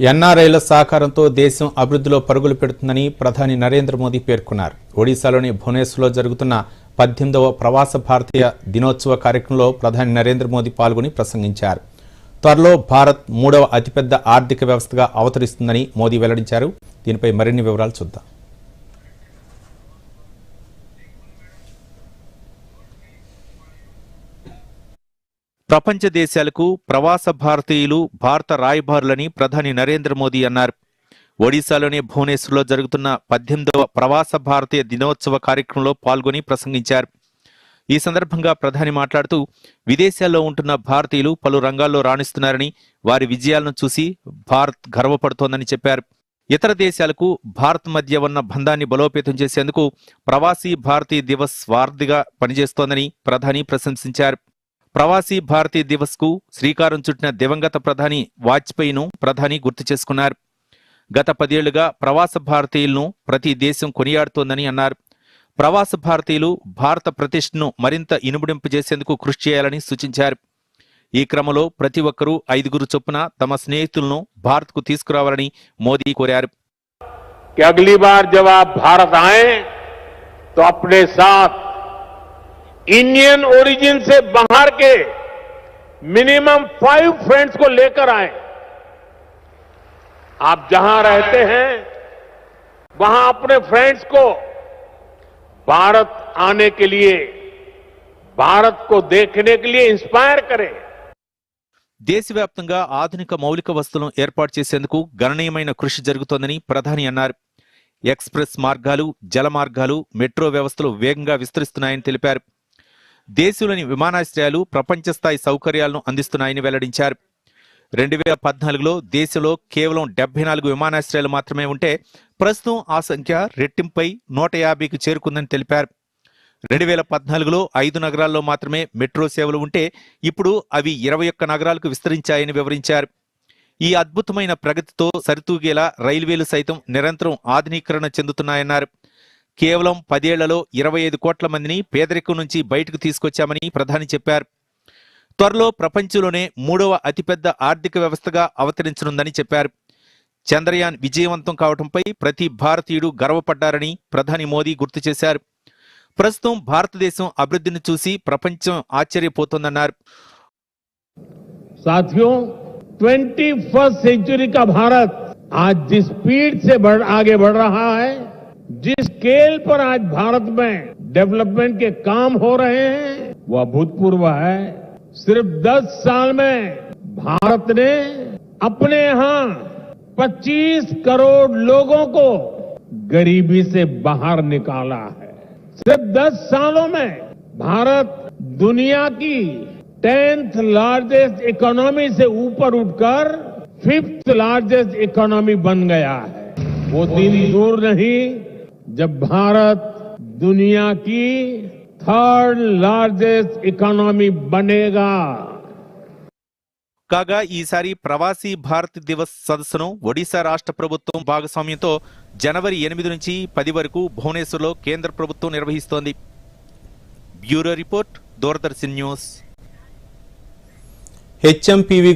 ఎన్ఆర్ఐల సహకారంతో దేశం అభివృద్ధిలో పరుగులు పెడుతుందని ప్రధాని నరేంద్ర మోదీ పేర్కొన్నారు. ఒడిశాలోని భువనేశ్వర్లో జరుగుతున్న పద్దెనిమిదవ ప్రవాస భారతీయ దినోత్సవ కార్యక్రమంలో ప్రధాని నరేంద్ర మోదీ పాల్గొని ప్రసంగించారు. త్వరలో భారత్ మూడవ అతిపెద్ద ఆర్థిక వ్యవస్థగా అవతరిస్తుందని మోదీ వెల్లడించారు. దీనిపై మరిన్ని వివరాలు చూద్దాం. ప్రపంచ దేశాలకు ప్రవాస భారతీయులు భారత రాయబారులని ప్రధాని నరేంద్ర మోదీ అన్నారు. ఒడిశాలోని భువనేశ్వర్లో జరుగుతున్న పద్దెనిమిదవ ప్రవాస భారతీయ దినోత్సవ కార్యక్రమంలో పాల్గొని ప్రసంగించారు. ఈ సందర్భంగా ప్రధాని మాట్లాడుతూ విదేశాల్లో ఉంటున్న భారతీయులు పలు రంగాల్లో రాణిస్తున్నారని వారి విజయాలను చూసి భారత్ గర్వపడుతోందని చెప్పారు. ఇతర దేశాలకు భారత్ మధ్య ఉన్న బంధాన్ని బలోపేతం చేసేందుకు ప్రవాసీ భారతీయ దివస్ వార్దిగా పనిచేస్తోందని ప్రధాని ప్రశంసించారు. ప్రవాసీ భారతీ దివస్కు శ్రీకారం చుట్టిన దివంగత ప్రధాని వాజ్పేయిను ప్రధాని గుర్తు చేసుకున్నారు. గత పదేళ్ళుగా ప్రవాస భారతీయులను ప్రతి దేశం కొనియాడుతోందని అన్నారు. ప్రవాస భారతీయులు భారత ప్రతిష్టను మరింత ఇనుముడింపు చేసేందుకు కృషి చేయాలని సూచించారు. ఈ క్రమంలో ప్రతి ఒక్కరూ ఐదుగురు చొప్పున తమ స్నేహితులను భారత్కు తీసుకురావాలని మోదీ కోరారు. అగ్లీ బార్ జవాబ్ భారత్ ఆయే తో అప్నే సాత్ इंडियन ओरिजिन से बाहर के मिनिमम फाइव फ्रेंड्स को लेकर आए आप जहां रहते हैं वहां अपने फ्रेंड्स को भारत आने के लिए भारत को देखने के लिए इंस्पायर करें దేశవ్యాప్తంగా ఆధునిక మౌలిక వస్తువులను ఏర్పాటు చేసేందుకు గణనీయమైన కృషి జరుగుతోందని ప్రధాని అన్నారు ఎక్స్ప్రెస్ మార్గాలు జల మార్గాలు మెట్రో వ్యవస్థలు వేగంగా విస్తరిస్తున్నాయని తెలిపారు దేశంలోని విమానాశ్రయాలు ప్రపంచ స్థాయి సౌకర్యాలను అందిస్తున్నాయని వెల్లడించారు. రెండు వేల పద్నాలుగులో దేశంలో కేవలం డెబ్బై నాలుగు విమానాశ్రయాలు మాత్రమే ఉంటే ప్రస్తుతం ఆ సంఖ్య రెట్టింపై నూట యాభైకి చేరుకుందని తెలిపారు. రెండు వేల పద్నాలుగులో ఐదు నగరాల్లో మాత్రమే మెట్రో సేవలు ఉంటే ఇప్పుడు అవి ఇరవై ఒక్క నగరాలకు విస్తరించాయని వివరించారు. ఈ అద్భుతమైన ప్రగతితో సరితూగేలా రైల్వేలు సైతం నిరంతరం ఆధునీకరణ చెందుతున్నాయన్నారు. కేవలం పదేళ్లలో ఇరవై ఐదు కోట్ల మందిని పేదరికం నుంచి బయటకు తీసుకొచ్చామని ప్రధాని చెప్పారు త్వరలో ప్రపంచంలోనే మూడవ అతిపెద్ద ఆర్థిక వ్యవస్థగా అవతరించనుందని చెప్పారు చంద్రయాన్ విజయవంతం కావడంపై ప్రతి భారతీయుడు గర్వపడ్డారని ప్రధాని మోదీ గుర్తు చేశారు ప్రస్తుతం భారతదేశం అభివృద్ధిని చూసి ప్రపంచం ఆశ్చర్యపోతోందన్నారు साथियों ट्वेंटी फर्स्ट सेंचुरी का भारत आज जिस स्पीड से बढ़, आगे बढ़ रहा है जिस स्केल पर आज भारत में डेवलपमेंट के काम हो रहे हैं वो अभूतपूर्व है। सिर्फ़ 10 साल में भारत ने अपने यहाँ 25 करोड़ लोगों को गरीबी से बाहर निकाला है। सिर्फ़ 10 सालों में भारत दुनिया की टेंथ लार्जेस्ट इकोनॉमी से ऊपर उठकर फिफ्थ लार्जेस्ट इकोनॉमी बन गया है। वो दिन दूर नहीं जब भारत दुनिया की थर्ड लार्जेस्ट इकोनॉमी बनेगा కాగా ఈసారి ప్రవాసీ భారత్ దివస్ సదస్సును ఒడిశా రాష్ట్ర ప్రభుత్వం భాగస్వామ్యంతో జనవరి ఎనిమిది నుంచి పది వరకు భువనేశ్వర్లో కేంద్ర ప్రభుత్వం నిర్వహిస్తోంది bureau report Doordarshan news HMPV